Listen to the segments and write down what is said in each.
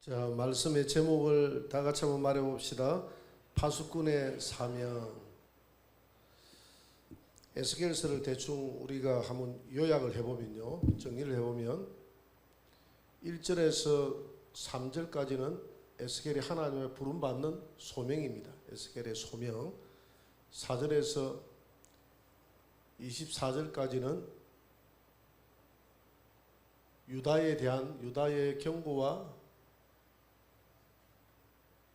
자, 말씀의 제목을 다 같이 한번 말해 봅시다. 파수꾼의 사명. 에스겔서를 대충 우리가 한번 요약을 해 보면요. 정리를 해 보면 1절에서 3절까지는 에스겔이 하나님의 부름 받는 소명입니다. 에스겔의 소명. 4절에서 24절까지는 유다에 대한 유다의 경고와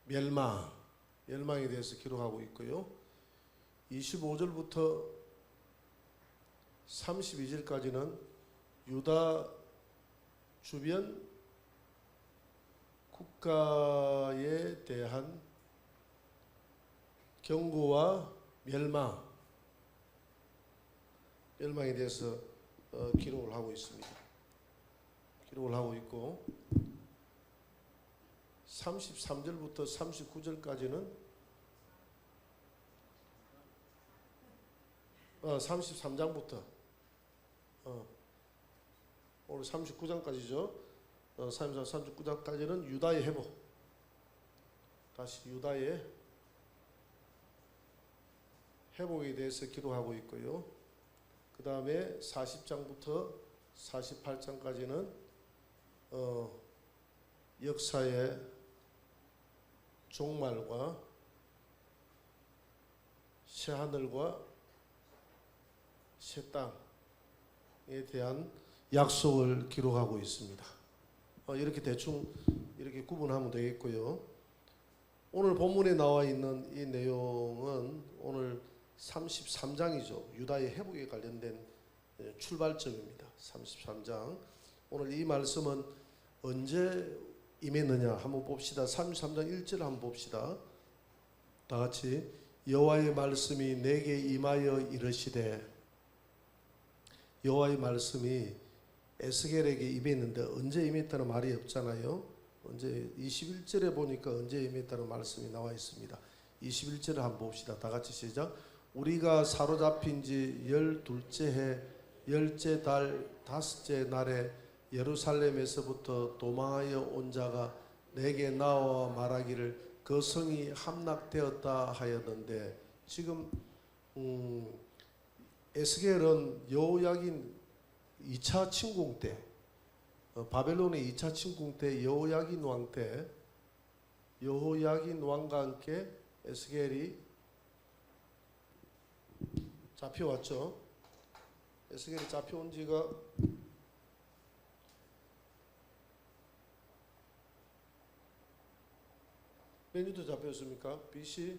멸망, 멸망에 대해서 기록하고 있고요. 25절부터 32절까지는 유다 주변 국가에 대한 경고와 멸망, 멸망에 대해서 어, 기록을 하고 있습니다. 기록을 하고 있고 33절부터 39절까지는 어, 33장부터 어, 오늘 39장까지죠. 어, 33, 39장까지는 유다의 회복. 다시 유다의 회복에 대해서 기록하고 있고요. 그 다음에 40장부터 48장까지는 어, 역사의 종말과 새 하늘과 새 땅에 대한 약속을 기록하고 있습니다. 어, 이렇게 대충 이렇게 구분하면 되겠고요. 오늘 본문에 나와 있는 이 내용은 오늘 33장이죠. 유다의 회복에 관련된 예, 출발점입니다. 33장. 오늘 이 말씀은 언제 임했느냐 한번 봅시다. 33장 1절 한번 봅시다. 다 같이 여호와의 말씀이 내게 임하여 이르시되 여호와의 말씀이 에스겔에게 임했는데 언제 임했다는 말이 없잖아요. 언제 21절에 보니까 언제 임했다는 말씀이 나와 있습니다. 21절을 한번 봅시다. 다 같이 시작. 우리가 사로잡힌 지 열둘째 해 열째 달 다섯째 날에 예루살렘에서부터 도망하여 온 자가 내게 나와 말하기를 그 성이 함락되었다 하였는데 지금 음, 에스겔은 여호야긴 2차 침공 때 어, 바벨론의 2차 침공 때 여호야긴 왕 때 여호야긴 왕과 함께 에스겔이 잡혀왔죠. 에스겔이 잡혀온 지가 몇 년도 잡혔습니까? BC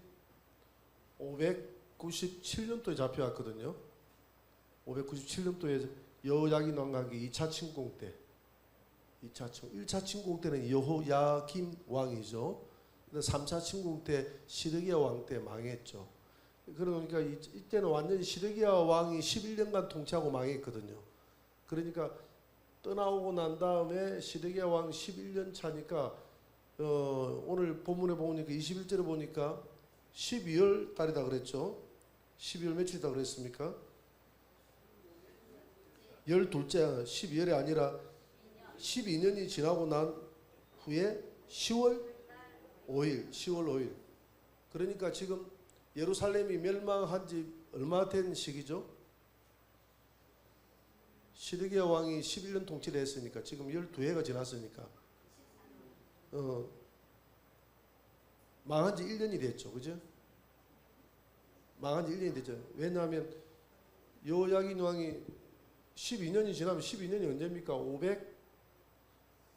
597년도에 잡혀왔거든요. 597년도에 여호야긴 왕각이 2차 침공 때 2차 침 1차 침공 때는 여호야김 왕이죠. 근데 3차 침공 때 시드기야 왕 때 망했죠. 그러니까 이, 이때는 완전히 시드기야 왕이 11년간 통치하고 망했거든요. 그러니까 떠나오고 난 다음에 시드기야 왕 11년 차니까 어, 오늘 본문에 보니까 21절에 보니까 12월 달이다 그랬죠. 12월 며칠이다 그랬습니까? 열 둘째 12월이 아니라 12년이 지나고 난 후에 10월 5일, 10월 5일. 그러니까 지금 예루살렘이 멸망한 지 얼마 된 시기죠? 시드기야 왕이 11년 통치를 했으니까 지금 12해가 지났으니까 어, 망한 지 1년이 됐죠. 그죠? 망한 지 1년이 됐죠. 왜냐하면 여호야긴 왕이 12년이 지나면 12년이 언제입니까?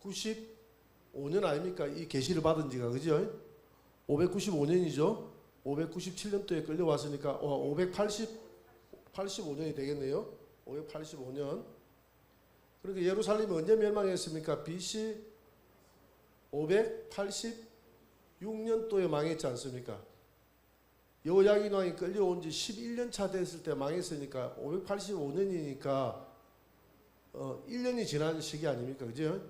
595년 아닙니까? 이 계시를 받은 지가 그죠? 595년이죠. 597년도에 끌려왔으니까 어, 580 85년이 되겠네요. 585년. 그러니까 예루살렘이 언제 멸망했습니까? BC 586년도에 망했지 않습니까? 여호야긴 왕이 끌려온 지 11년 차 됐을 때 망했으니까 585년이니까 어, 1년이 지난 시기 아닙니까? 그죠?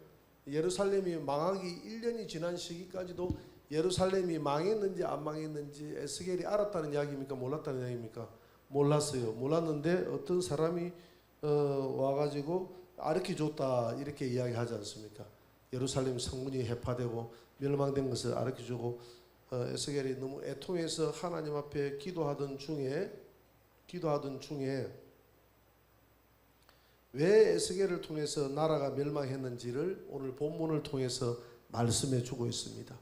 예루살렘이 망하기 1년이 지난 시기까지도 예루살렘이 망했는지 안 망했는지 에스겔이 알았다는 이야기입니까? 몰랐다는 이야기입니까? 몰랐어요. 몰랐는데 어떤 사람이 어, 와가지고 아르키 줬다 이렇게 이야기하지 않습니까? 예루살렘 성문이 해파되고 멸망된 것을 알려주고 어, 에스겔이 너무 애통해서 하나님 앞에 기도하던 중에 기도하던 중에 왜 에스겔을 통해서 나라가 멸망했는지를 오늘 본문을 통해서 말씀해 주고 있습니다.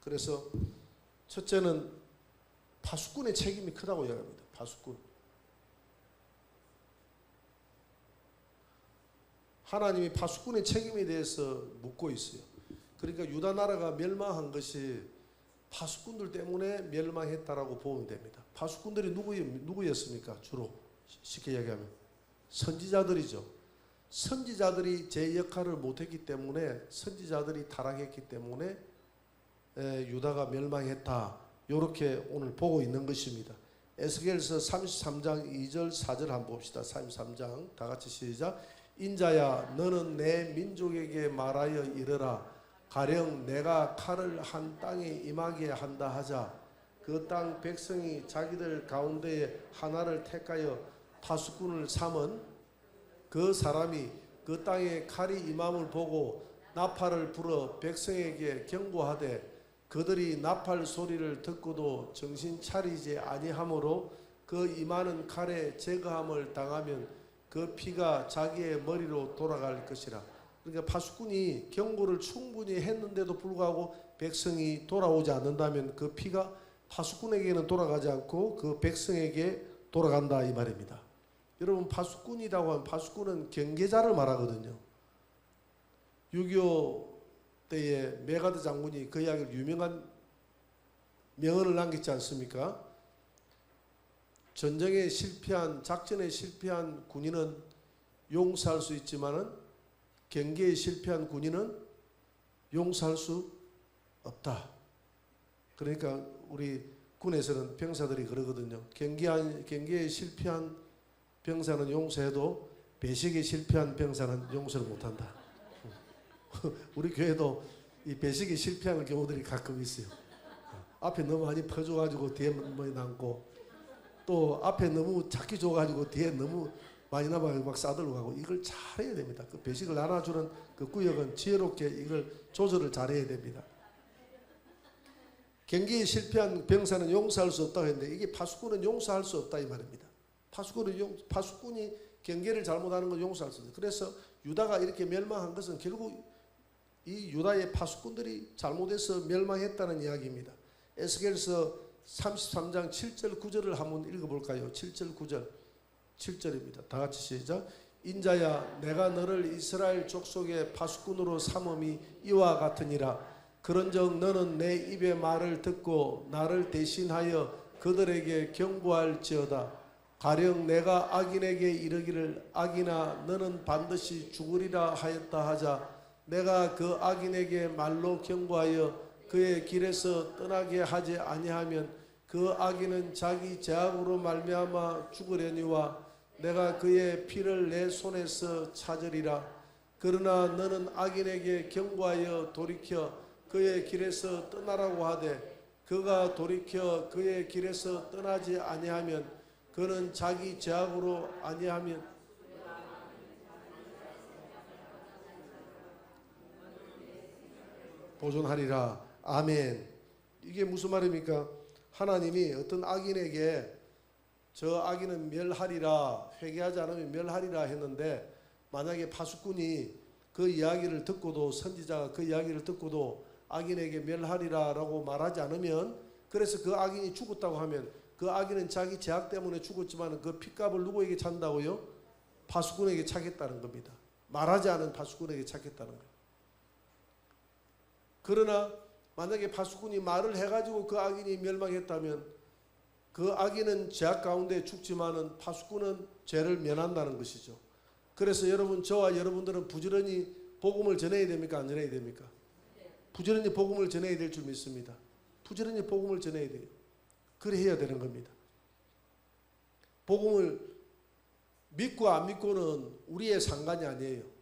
그래서 첫째는 파수꾼의 책임이 크다고 이야기합니다. 파수꾼. 하나님이 파수꾼의 책임에 대해서 묻고 있어요. 그러니까 유다 나라가 멸망한 것이 파수꾼들 때문에 멸망했다라고 보면 됩니다. 파수꾼들이 누구 누구였습니까? 주로 쉽게 이야기하면 선지자들이죠. 선지자들이 제 역할을 못했기 때문에 선지자들이 타락했기 때문에 에, 유다가 멸망했다. 이렇게 오늘 보고 있는 것입니다. 에스겔서 33장 2절 4절 한번 봅시다. 33장 다 같이 시작. 인자야 너는 내 민족에게 말하여 이르라. 가령 내가 칼을 한 땅에 임하게 한다 하자. 그 땅 백성이 자기들 가운데에 하나를 택하여 파수꾼을 삼은 그 사람이 그 땅에 칼이 임함을 보고 나팔을 불어 백성에게 경고하되 그들이 나팔 소리를 듣고도 정신 차리지 아니하므로 그 임하는 칼에 제거함을 당하면 그 피가 자기의 머리로 돌아갈 것이라. 그러니까 파수꾼이 경고를 충분히 했는데도 불구하고 백성이 돌아오지 않는다면 그 피가 파수꾼에게는 돌아가지 않고 그 백성에게 돌아간다 이 말입니다. 여러분 파수꾼이라고 하면 파수꾼은 경계자를 말하거든요. 6.25 때에 메가드 장군이 그 이야기를 유명한 명언을 남겼지 않습니까? 전쟁에 실패한 작전에 실패한 군인은 용서할 수 있지만은 경계에 실패한 군인은 용서할 수 없다. 그러니까 우리 군에서는 병사들이 그러거든요. 경계한 경계에 실패한 병사는 용서해도 배식에 실패한 병사는 용서를 못한다. 우리 교회도 이 배식에 실패하는 경우들이 가끔 있어요. 앞에 너무 많이 퍼줘가지고 뒤에 뭐 남고 또 앞에 너무 작게 줘가지고 뒤에 너무 많이 남아서 막 싸들고 가고 이걸 잘해야 됩니다. 그 배식을 나눠주는 그 구역은 지혜롭게 이걸 조절을 잘해야 됩니다. 경기에 실패한 병사는 용서할 수 없다고 했는데 이게 파수꾼은 용서할 수 없다 이 말입니다. 파수꾼은 용, 파수꾼이 경계를 잘못하는 건 용서할 수 없다. 그래서 유다가 이렇게 멸망한 것은 결국 이 유다의 파수꾼들이 잘못해서 멸망했다는 이야기입니다. 에스겔서 33장 7절 9절을 한번 읽어볼까요? 7절 9절 7절입니다. 다 같이 시작. 인자야 내가 너를 이스라엘 족속의 파수꾼으로 삼음이 이와 같으니라. 그런즉 너는 내 입의 말을 듣고 나를 대신하여 그들에게 경고할지어다. 가령 내가 악인에게 이르기를 악인아 너는 반드시 죽으리라 하였다 하자 내가 그 악인에게 말로 경고하여 그의 길에서 떠나게 하지 아니하면 그 악인은 자기 죄악으로 말미암아 죽으려니와 내가 그의 피를 내 손에서 찾으리라 그러나 너는 악인에게 경고하여 돌이켜 그의 길에서 떠나라고 하되 그가 돌이켜 그의 길에서 떠나지 아니하면 그는 자기 죄악으로 아니하면 보존하리라. 아멘. 이게 무슨 말입니까? 하나님이 어떤 악인에게 저 악인은 멸하리라 회개하지 않으면 멸하리라 했는데 만약에 파수꾼이 그 이야기를 듣고도 선지자가 그 이야기를 듣고도 악인에게 멸하리라라고 말하지 않으면 그래서 그 악인이 죽었다고 하면 그 악인은 자기 죄악 때문에 죽었지만 그 핏값을 누구에게 찬다고요? 파수꾼에게 차겠다는 겁니다. 말하지 않은 파수꾼에게 차겠다는 거예요. 그러나 만약에 파수꾼이 말을 해가지고 그 악인이 멸망했다면 그 악인은 죄악 가운데 죽지만은 파수꾼은 죄를 면한다는 것이죠. 그래서 여러분 저와 여러분들은 부지런히 복음을 전해야 됩니까? 안 전해야 됩니까? 부지런히 복음을 전해야 될 줄 믿습니다. 부지런히 복음을 전해야 돼요. 그래 해야 되는 겁니다. 복음을 믿고 안 믿고는 우리의 상관이 아니에요.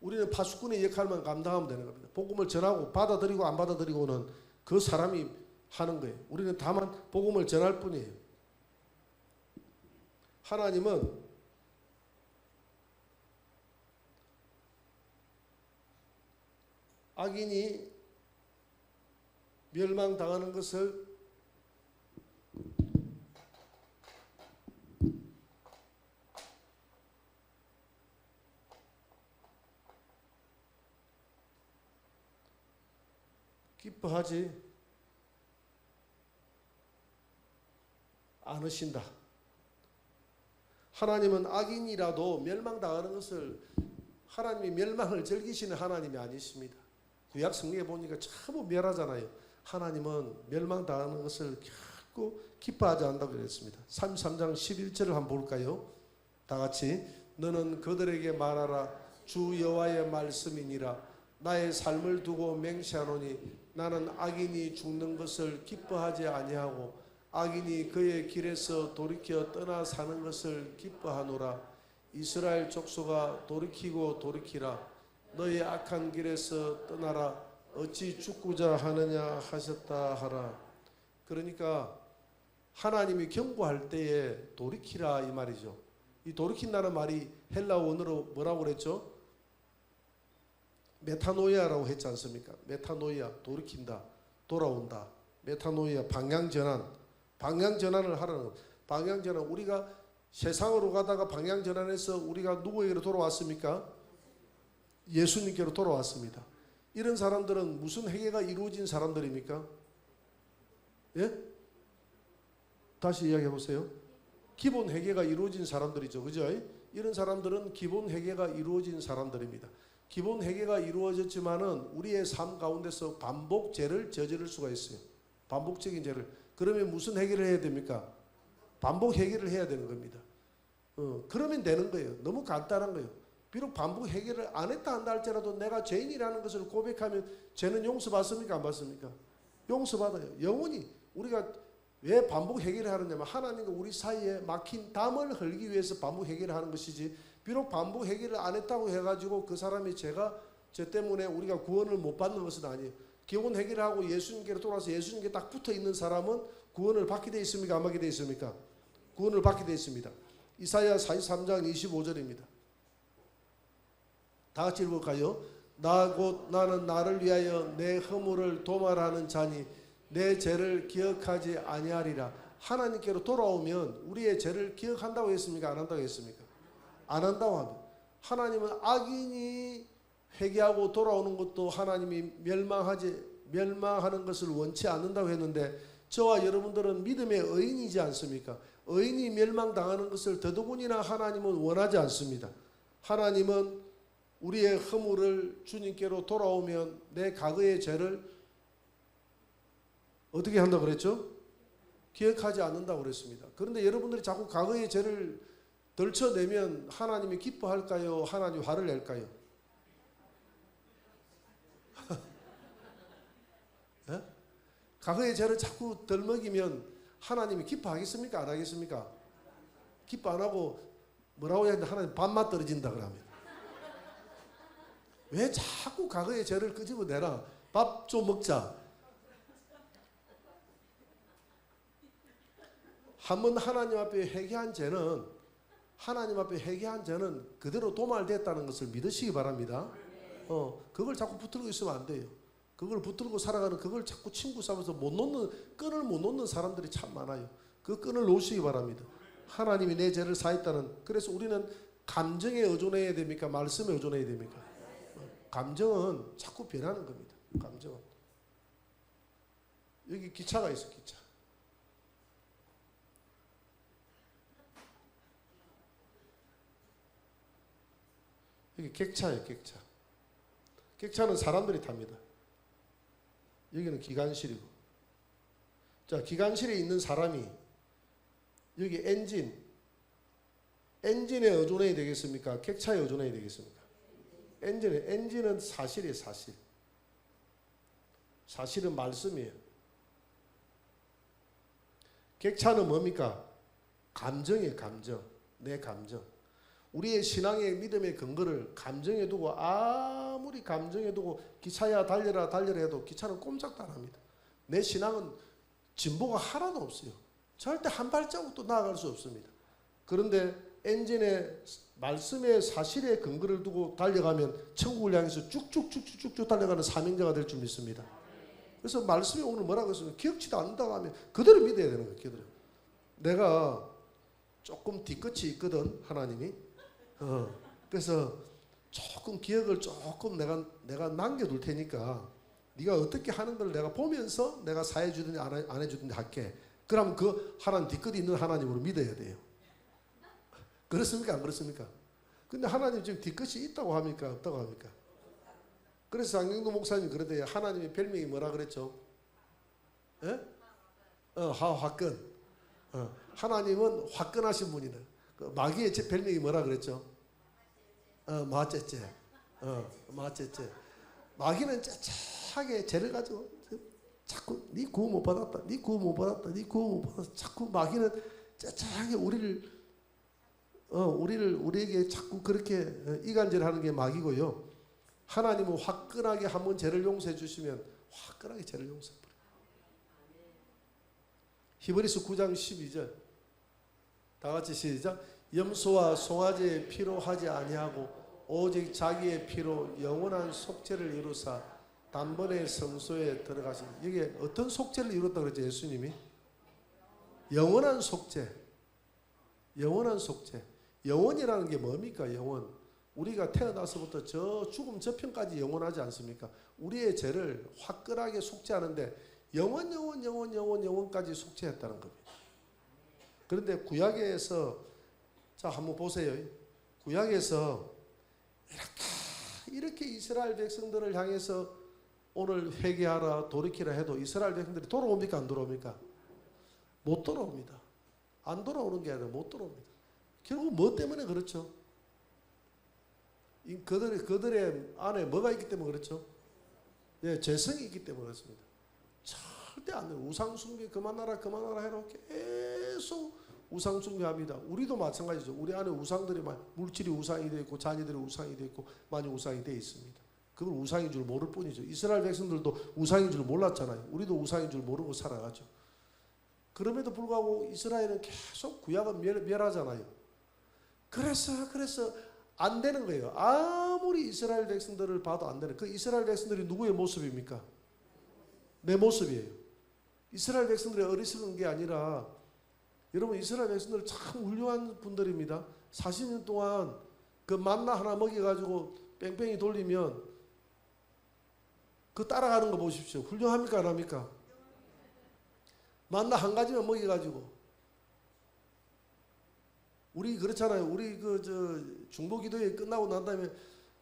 우리는 파수꾼의 역할만 감당하면 되는 겁니다. 복음을 전하고 받아들이고 안 받아들이고는 그 사람이 하는 거예요. 우리는 다만 복음을 전할 뿐이에요. 하나님은 악인이 멸망당하는 것을 기뻐하지 않으신다. 하나님은 악인이라도 멸망당하는 것을 하나님이 멸망을 즐기시는 하나님이 아니십니다. 구약 성경에 보니까 참 멸하잖아요. 하나님은 멸망당하는 것을 결코 기뻐하지 않는다고 그랬습니다. 33장 11절을 한번 볼까요? 다 같이 너는 그들에게 말하라 주 여호와의 말씀이니라 나의 삶을 두고 맹세하노니 나는 악인이 죽는 것을 기뻐하지 아니하고 악인이 그의 길에서 돌이켜 떠나 사는 것을 기뻐하노라. 이스라엘 족속아 돌이키고 돌이키라. 너의 악한 길에서 떠나라. 어찌 죽고자 하느냐 하셨다 하라. 그러니까 하나님이 경고할 때에 돌이키라 이 말이죠. 이 돌이킨다는 말이 헬라 원어로 뭐라고 그랬죠? 메타노이아라고 했지 않습니까? 메타노이아 돌이킨다 돌아온다 메타노이아 방향 전환 방향 전환을 하라는 것 방향 전환 우리가 세상으로 가다가 방향 전환해서 우리가 누구에게로 돌아왔습니까? 예수님께로 돌아왔습니다. 이런 사람들은 무슨 회개가 이루어진 사람들입니까? 예? 다시 이야기해 보세요. 기본 회개가 이루어진 사람들이죠. 그죠? 이런 사람들은 기본 회개가 이루어진 사람들입니다. 기본 회개가 이루어졌지만은 우리의 삶 가운데서 반복 죄를 저지를 수가 있어요. 반복적인 죄를. 그러면 무슨 회개를 해야 됩니까? 반복 회개를 해야 되는 겁니다. 어, 그러면 되는 거예요. 너무 간단한 거예요. 비록 반복 회개를 안 했다 한다 할지라도 내가 죄인이라는 것을 고백하면 죄는 용서받습니까? 안 받습니까? 용서받아요. 영원히 우리가 왜 반복 회개를 하느냐면 하나님과 우리 사이에 막힌 담을 헐기 위해서 반복 회개를 하는 것이지 비록 반복 회개를 안 했다고 해가지고 그 사람이 죄가 죄 때문에 우리가 구원을 못 받는 것은 아니에요. 기본 회개를 하고 예수님께로 돌아서 예수님께 딱 붙어 있는 사람은 구원을 받게 돼 있습니까? 안 받게 돼 있습니까? 구원을 받게 돼 있습니다. 이사야 43장 25절입니다. 다 같이 읽어볼까요? 나 곧 나는 나를 위하여 내 허물을 도말하는 자니 내 죄를 기억하지 아니하리라. 하나님께로 돌아오면 우리의 죄를 기억한다고 했습니까? 안 한다고 했습니까? 안 한다고 합니다. 하나님은 악인이 회개하고 돌아오는 것도 하나님이 멸망하지 멸망하는 것을 원치 않는다고 했는데 저와 여러분들은 믿음의 의인이지 않습니까? 의인이 멸망당하는 것을 더더군이나 하나님은 원하지 않습니다. 하나님은 우리의 허물을 주님께로 돌아오면 내 과거의 죄를 어떻게 한다 그랬죠? 기억하지 않는다고 그랬습니다. 그런데 여러분들이 자꾸 과거의 죄를 덜쳐내면 하나님이 기뻐할까요? 하나님 화를 낼까요? 예? 과거의 죄를 자꾸 덜 먹이면 하나님이 기뻐하겠습니까? 안 하겠습니까? 기뻐 안 하고 뭐라고 해야 되나 하나님 밥맛 떨어진다 그러면 왜 자꾸 과거의 죄를 끄집어내라 밥 좀 먹자 한 번 하나님 앞에 회개한 죄는 하나님 앞에 회개한 죄는 그대로 도말됐다는 것을 믿으시기 바랍니다. 어, 그걸 자꾸 붙들고 있으면 안 돼요. 그걸 붙들고 살아가는 그걸 자꾸 친구 삼아서 못 놓는 끈을 못 놓는 사람들이 참 많아요. 그 끈을 놓으시기 바랍니다. 하나님이 내 죄를 사했다는 그래서 우리는 감정에 의존해야 됩니까? 말씀에 의존해야 됩니까? 어, 감정은 자꾸 변하는 겁니다. 감정은 여기 기차가 있어 기차. 여기 객차예요, 객차. 객차는 사람들이 탑니다. 여기는 기관실이고. 자, 기관실에 있는 사람이 여기 엔진, 엔진에 의존해야 되겠습니까? 객차에 의존해야 되겠습니까? 엔진에, 엔진은 사실이에요, 사실. 사실은 말씀이에요. 객차는 뭡니까? 감정이에요, 감정. 내 감정. 우리의 신앙의 믿음의 근거를 감정에 두고 아무리 감정에 두고 기차야 달려라 달려라 해도 기차는 꼼짝도 안 합니다. 내 신앙은 진보가 하나도 없어요. 절대 한 발자국도 나아갈 수 없습니다. 그런데 엔진에 말씀의 사실에 근거를 두고 달려가면 천국을 향해서 쭉쭉쭉쭉쭉 달려가는 사명자가 될 줄 믿습니다. 그래서 말씀이 오늘 뭐라고 했으면 기억치도 않는다고 하면 그대로 믿어야 되는 거예요. 그대로. 내가 조금 뒤끝이 있거든 하나님이. 어, 그래서 조금 기억을 조금 내가 내가 남겨둘 테니까 네가 어떻게 하는 걸 내가 보면서 내가 사해 주든지 안, 해- 안 해주든지 할게. 그럼 그 하나님 뒤끝 있는 하나님으로 믿어야 돼요. 그렇습니까? 안 그렇습니까? 근데 하나님 지금 뒤끝이 있다고 합니까? 없다고 합니까? 그래서 장경도 목사님 그러대요. 하나님의 별명이 뭐라 그랬죠? 예? 어, 화, 화끈. 어, 하나님은 화끈하신 분이다. 그 마귀의 제 별명이 뭐라 그랬죠? 어, 마째째. 어, 마째째. 마귀는 짜차하게 죄를 가지고 자꾸 네 구원 못 받았다. 네 구원 못 받았다. 네 구원 못 받았다. 자꾸 마귀는 짜차하게 우리를 어, 우리를 우리에게 자꾸 그렇게 어, 이간질하는 게 마귀고요. 하나님은 화끈하게 한번 죄를 용서해 주시면 화끈하게 죄를 용서해 버려요. 히브리서 9장 12절 다 같이 시작. 염소와 송아지의 피로 하지 아니하고 오직 자기의 피로 영원한 속죄를 이루사 단번에 성소에 들어가신 이게 어떤 속죄를 이뤘다 그랬죠 예수님이? 영원한 속죄. 영원한 속죄. 영원이라는 게 뭡니까 영원? 우리가 태어나서부터 저 죽음 저편까지 영원하지 않습니까? 우리의 죄를 화끈하게 속죄하는데 영원 영원 영원 영원 영원까지 속죄했다는 겁니다. 그런데 구약에서 자 한번 보세요 구약에서 이렇게 이렇게 이스라엘 백성들을 향해서 오늘 회개하라 돌이키라 해도 이스라엘 백성들이 돌아옵니까 안 돌아옵니까? 못 돌아옵니다. 안 돌아오는 게 아니라 못 돌아옵니다. 결국 뭐 때문에 그렇죠? 이 그들의 안에 뭐가 있기 때문에 그렇죠? 예, 재성이 있기 때문에 그렇습니다. 절대 안 돼요. 우상 숭배 그만하라 그만하라 해라 계속 우상 숭배합니다. 우리도 마찬가지죠. 우리 안에 우상들이 많 물질이 우상이 되어 있고 자녀들이 우상이 되어 있고 많이 우상이 되어 있습니다. 그걸 우상인 줄 모를 뿐이죠. 이스라엘 백성들도 우상인 줄 몰랐잖아요. 우리도 우상인 줄 모르고 살아가죠. 그럼에도 불구하고 이스라엘은 계속 구약은 멸, 멸하잖아요. 그래서 그래서 안 되는 거예요. 아무리 이스라엘 백성들을 봐도 안 되는. 그 이스라엘 백성들이 누구의 모습입니까? 내 모습이에요. 이스라엘 백성들이 어리석은 게 아니라 여러분 이스라엘 백성들 참 훌륭한 분들입니다. 40년 동안 그 만나 하나 먹여가지고 뺑뺑이 돌리면 그 따라가는 거 보십시오. 훌륭합니까 안 합니까? 만나 한 가지만 먹여가지고 우리 그렇잖아요. 우리 그 저 중보기도회 끝나고 난 다음에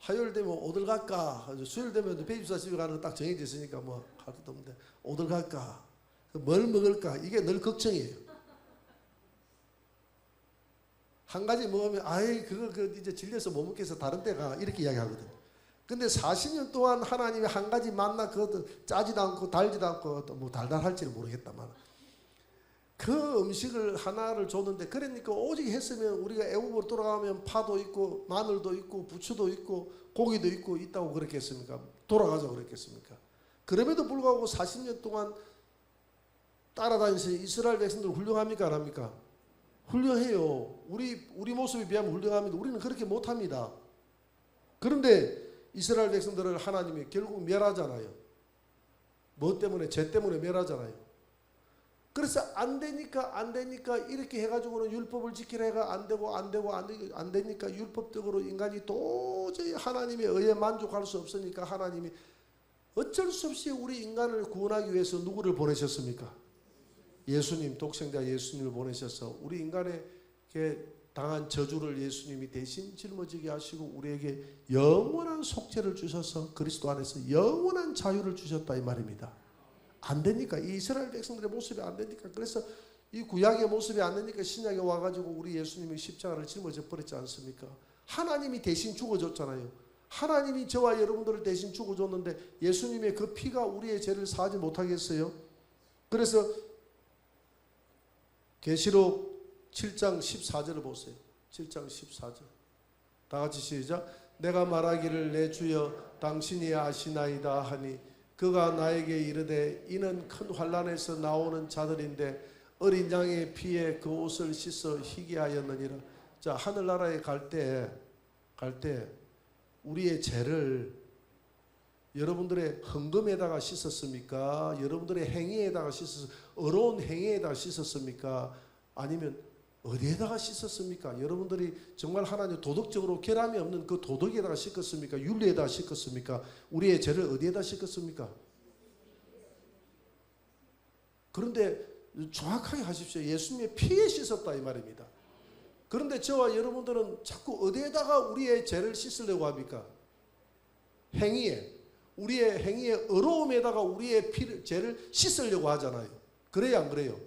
화요일 되면 어딜 갈까? 수요일 되면 배집사 집에 가는 거 딱 정해져 있으니까 뭐 할 것도 없는데 어딜 갈까? 그뭘 먹을까? 이게 늘 걱정이에요. 한 가지 먹으면 아이 그거 그 이제 질려서 못 먹겠어 다른 데 가 이렇게 이야기하거든. 근데 40년 동안 하나님이 한 가지 만나 그것도 짜지도 않고 달지도 않고 또 뭐 달달할지는 모르겠다만 그 음식을 하나를 줬는데 그러니까 오직 했으면 우리가 애국으로 돌아가면 파도 있고 마늘도 있고 부추도 있고 고기도 있고 있다고 그랬겠습니까? 돌아가자 그랬겠습니까? 그럼에도 불구하고 40년 동안 따라다니신 이스라엘 백성들 훌륭합니까 안 합니까? 훌륭해요. 우리 우리 모습에 비하면 훌륭합니다. 우리는 그렇게 못합니다. 그런데 이스라엘 백성들을 하나님이 결국 멸하잖아요. 뭐 때문에 죄 때문에 멸하잖아요. 그래서 안 되니까 안 되니까 이렇게 해가지고는 율법을 지키라 해가 안 되고 안 되고 안, 되고 안 되니까 율법적으로 인간이 도저히 하나님의 의에 만족할 수 없으니까 하나님이 어쩔 수 없이 우리 인간을 구원하기 위해서 누구를 보내셨습니까? 예수님 독생자 예수님을 보내셔서 우리 인간에게 당한 저주를 예수님이 대신 짊어지게 하시고 우리에게 영원한 속죄를 주셔서 그리스도 안에서 영원한 자유를 주셨다 이 말입니다. 안 되니까 이 이스라엘 백성들의 모습이 안 되니까 그래서 이 구약의 모습이 안 되니까 신약에 와가지고 우리 예수님이 십자가를 짊어져 버렸지 않습니까? 하나님이 대신 죽어줬잖아요. 하나님이 저와 여러분들을 대신 죽어줬는데 예수님의 그 피가 우리의 죄를 사하지 못하겠어요? 그래서 계시록 7장 14절을 보세요. 7장 14절. 다 같이 시작. 내가 말하기를 내 주여 당신이 아시나이다 하니 그가 나에게 이르되 이는 큰 환란에서 나오는 자들인데 어린 양의 피에 그 옷을 씻어 희게 하였느니라. 자 하늘나라에 갈 때 갈 때 우리의 죄를 여러분들의 헌금에다가 씻었습니까? 여러분들의 행위에다가 씻었 어려운 행위에다가 씻었습니까? 아니면 어디에다가 씻었습니까? 여러분들이 정말 하나님 도덕적으로 결함이 없는 그 도덕에다가 씻었습니까? 윤리에다가 씻었습니까? 우리의 죄를 어디에다 씻었습니까? 그런데 정확하게 하십시오. 예수님의 피에 씻었다 이 말입니다. 그런데 저와 여러분들은 자꾸 어디에다가 우리의 죄를 씻으려고 합니까? 행위에 우리의 행위의 어려움에다가 우리의 피를, 죄를 씻으려고 하잖아요. 그래야 안 그래요?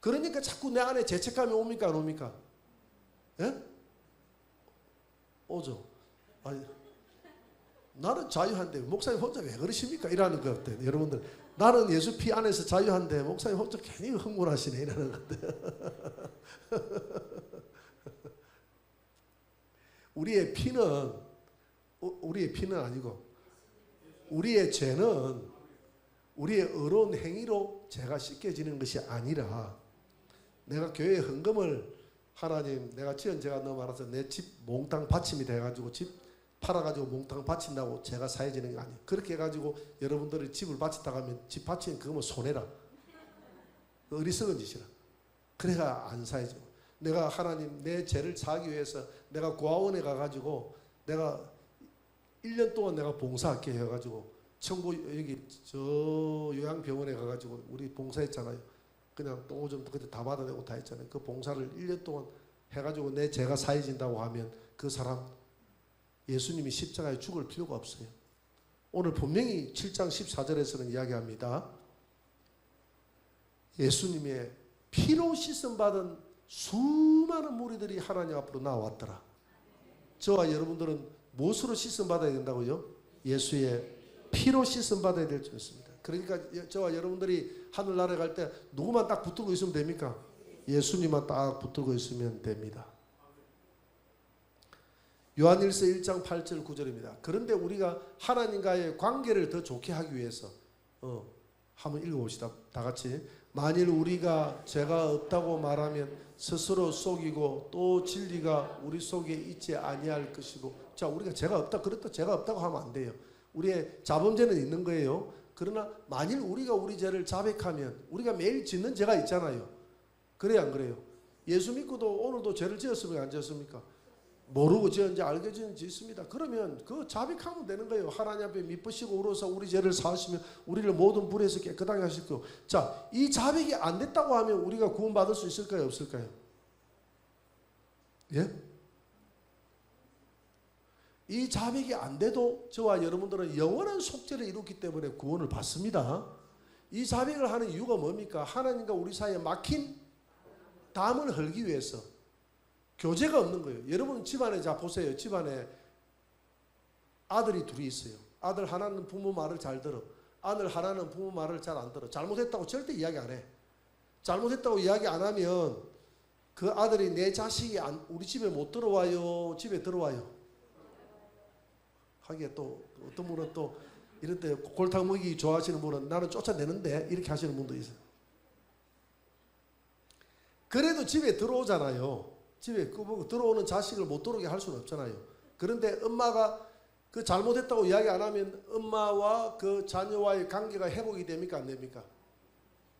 그러니까 자꾸 내 안에 죄책감이 옵니까 안 옵니까? 예? 오죠. 아니, 나는 자유한데 목사님 혼자 왜 그러십니까? 이라는 것 같아요. 여러분들 나는 예수 피 안에서 자유한데 목사님 혼자 괜히 흥분하시네 이라는 것 같아요. 우리의 피는 어, 우리의 피는 아니고 우리의 죄는 우리의 어려운 행위로 죄가 씻겨지는 것이 아니라 내가 교회 헌금을 하나님 내가 지은 제가 너무 많아서 내 집 몽땅 받침이 돼가지고 집 팔아가지고 몽땅 바친다고 제가 사해지는 게 아니에요. 그렇게 해가지고 여러분들이 집을 바친다고 하면 집 바치는 그거면 손해라. 그 어리석은 짓이라. 그래가 안 사해지고 내가 하나님 내 죄를 사기 위해서 내가 고아원에 가가지고 내가 1년 동안 내가 봉사할게 해가지고 청구 여기 저 요양병원에 가가지고 우리 봉사했잖아요. 그냥 똥오줌 그때 다 받아내고 다 했잖아요. 그 봉사를 1년 동안 해가지고 내 죄가 사해진다고 하면 그 사람 예수님이 십자가에 죽을 필요가 없어요. 오늘 분명히 7장 14절에서는 이야기합니다. 예수님의 피로 씻음 받은 수많은 무리들이 하나님 앞으로 나왔더라. 저와 여러분들은 무엇으로 씻음 받아야 된다고요? 예수의 피로 씻음 받아야 될줄 있습니다. 그러니까 저와 여러분들이 하늘나라에 갈때 누구만 딱 붙들고 있으면 됩니까? 예수님만 딱 붙들고 있으면 됩니다. 요한일서 1장 8절 9절입니다. 그런데 우리가 하나님과의 관계를 더 좋게 하기 위해서 어, 한번 읽어봅시다. 다 같이 만일 우리가 죄가 없다고 말하면 스스로 속이고 또 진리가 우리 속에 있지 아니할 것이고 자 우리가 죄가 없다 그렇다 죄가 없다고 하면 안 돼요. 우리의 자범죄는 있는 거예요. 그러나 만일 우리가 우리 죄를 자백하면 우리가 매일 짓는 죄가 있잖아요. 그래요 안 그래요? 예수 믿고도 오늘도 죄를 지었습니까 안 지었습니까? 모르고 지었는지 알게 지은지 있습니다. 그러면 그 자백하면 되는 거예요. 하나님 앞에 미쁘시고 울어서 우리 죄를 사하시면 우리를 모든 불에서 깨끗하게 하실 거고. 자, 이 자백이 안 됐다고 하면 우리가 구원받을 수 있을까요? 없을까요? 예? 이 자백이 안 돼도 저와 여러분들은 영원한 속죄를 이루기 때문에 구원을 받습니다. 이 자백을 하는 이유가 뭡니까? 하나님과 우리 사이에 막힌 담을 헐기 위해서 교제가 없는 거예요. 여러분 집안에 자 보세요. 집안에 아들이 둘이 있어요. 아들 하나는 부모 말을 잘 들어. 아들 하나는 부모 말을 잘 안 들어. 잘못했다고 절대 이야기 안 해. 잘못했다고 이야기 안 하면 그 아들이 내 자식이 안, 우리 집에 못 들어와요. 집에 들어와요. 하기에 또 어떤 분은 또 이럴 때 골탕 먹이 좋아하시는 분은 나는 쫓아내는데 이렇게 하시는 분도 있어요. 그래도 집에 들어오잖아요. 집에 들어오는 자식을 못 들어오게 할 수는 없잖아요. 그런데 엄마가 그 잘못했다고 이야기 안 하면 엄마와 그 자녀와의 관계가 회복이 됩니까 안 됩니까?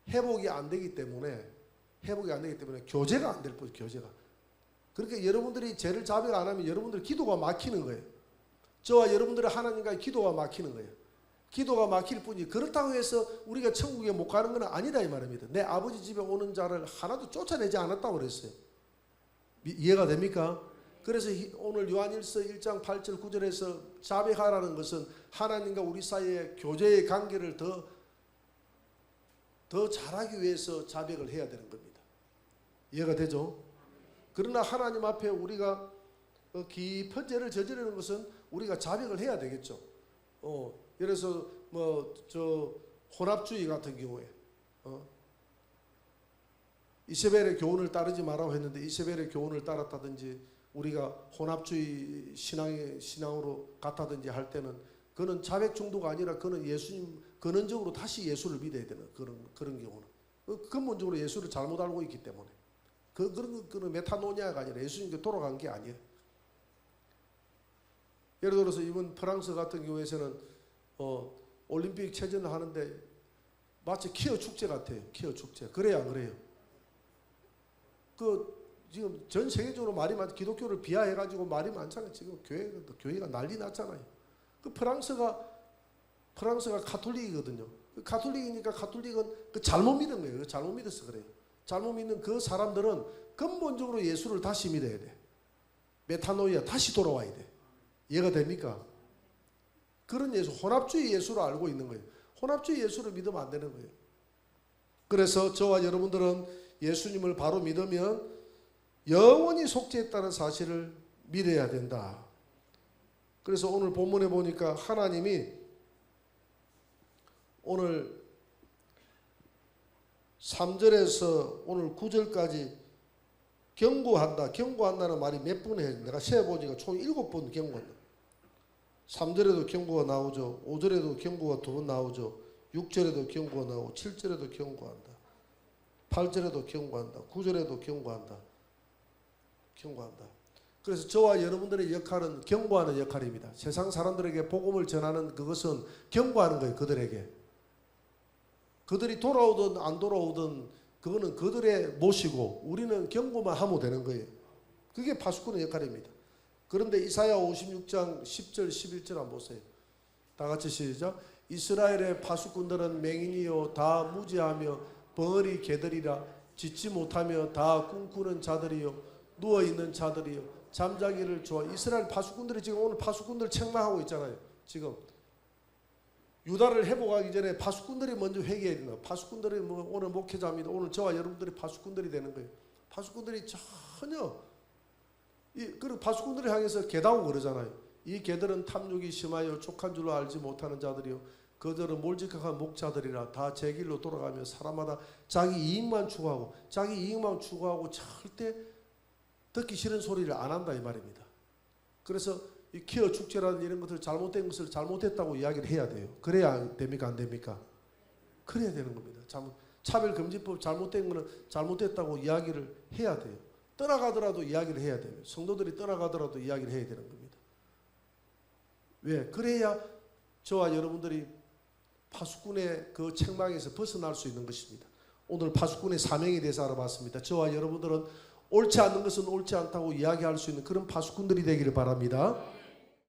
회복이 안 되기 때문에 회복이 안 되기 때문에 교제가 안 될 뿐 교제가. 그렇게 여러분들이 죄를 자백 안 하면 여러분들 기도가 막히는 거예요. 저와 여러분들의 하나님과의 기도가 막히는 거예요. 기도가 막힐 뿐이 그렇다고 해서 우리가 천국에 못 가는 건 아니다 이 말입니다. 내 아버지 집에 오는 자를 하나도 쫓아내지 않았다고 그랬어요. 이해가 됩니까? 그래서 오늘 요한일서 1장 8절 9절에서 자백하라는 것은 하나님과 우리 사이의 교제의 관계를 더, 더 잘하기 위해서 자백을 해야 되는 겁니다. 이해가 되죠? 그러나 하나님 앞에 우리가 어, 깊은 죄를 저지르는 것은 우리가 자백을 해야 되겠죠. 어, 들어서 뭐 저 혼합주의 같은 경우에 어, 이세벨의 교훈을 따르지 말라고 했는데 이세벨의 교훈을 따랐다든지 우리가 혼합주의 신앙의 신앙으로 같다든지 할 때는 그는 자백 정도가 아니라 그는 예수님 근원적으로 다시 예수를 믿어야 되는 그런 그런 경우는 그 근본적으로 예수를 잘못 알고 있기 때문에 그 그런 거- 그런 메타노니아가 아니라 예수님께 돌아간 게 아니에요. 예를 들어서 이번 프랑스 같은 경우에서는 어, 올림픽 체전을 하는데 마치 키어 축제 같아요. 키어 축제. 그래야 안 그래요? 그 지금 전 세계적으로 말이 많 기독교를 비하해 가지고 말이 많잖아요. 지금 교회 교회가 난리 났잖아요. 그 프랑스가 프랑스가 가톨릭이거든요. 그 가톨릭이니까 가톨릭은 그 잘못 믿은 거예요. 그 잘못 믿어서 그래요. 잘못 믿는 그 사람들은 근본적으로 예수를 다시 믿어야 돼. 메타노이아 다시 돌아와야 돼. 이해가 됩니까? 그런 예수, 혼합주의 예수를 알고 있는 거예요. 혼합주의 예수를 믿으면 안 되는 거예요. 그래서 저와 여러분들은 예수님을 바로 믿으면 영원히 속죄했다는 사실을 믿어야 된다. 그래서 오늘 본문에 보니까 하나님이 오늘 3절에서 오늘 9절까지 경고한다. 경고한다는 말이 몇 번 해? 내가 세어보니까 총 7번 경고한다. 3절에도 경고가 나오죠. 5절에도 경고가 두 번 나오죠. 6절에도 경고가 나오고 7절에도 경고한다. 8절에도 경고한다. 9절에도 경고한다. 경고한다. 그래서 저와 여러분들의 역할은 경고하는 역할입니다. 세상 사람들에게 복음을 전하는 그것은 경고하는 거예요. 그들에게. 그들이 돌아오든 안 돌아오든 그거는 그들의 몫이고 우리는 경고만 하면 되는 거예요. 그게 파수꾼의 역할입니다. 그런데 이사야 56장 10절 11절 한번 보세요. 다 같이 시작. 이스라엘의 파수꾼들은 맹인이요 다 무지하며 벙어리 개들이라 짓지 못하며 다 꿈꾸는 자들이요 누워 있는 자들이요 잠자기를 좋아. 이스라엘 파수꾼들이 지금 오늘 파수꾼들 책망하고 있잖아요. 지금 유다를 회복하기 전에 파수꾼들이 먼저 회개해야 된다. 파수꾼들이 뭐 오늘 목회자입니다. 오늘 저와 여러분들이 파수꾼들이 되는 거예요. 파수꾼들이 전혀 이 그리고 파수꾼들을 향해서 개다고 그러잖아요. 이 개들은 탐욕이 심하여 족한 줄로 알지 못하는 자들이요. 그들은 몰직한 목자들이라 다 제 길로 돌아가며 사람마다 자기 이익만 추구하고 자기 이익만 추구하고 절대 듣기 싫은 소리를 안 한다 이 말입니다. 그래서 이 키어 축제라는 이런 것들 잘못된 것을 잘못했다고 이야기를 해야 돼요. 그래야 됩니까 안 됩니까? 그래야 되는 겁니다. 잘못 차별 금지법 잘못된 거는 잘못됐다고 이야기를 해야 돼요. 떠나가더라도 이야기를 해야 돼요. 성도들이 떠나가더라도 이야기를 해야 되는 겁니다. 왜? 그래야 저와 여러분들이 파수꾼의 그 책망에서 벗어날 수 있는 것입니다. 오늘 파수꾼의 사명에 대해서 알아봤습니다. 저와 여러분들은 옳지 않는 것은 옳지 않다고 이야기할 수 있는 그런 파수꾼들이 되기를 바랍니다.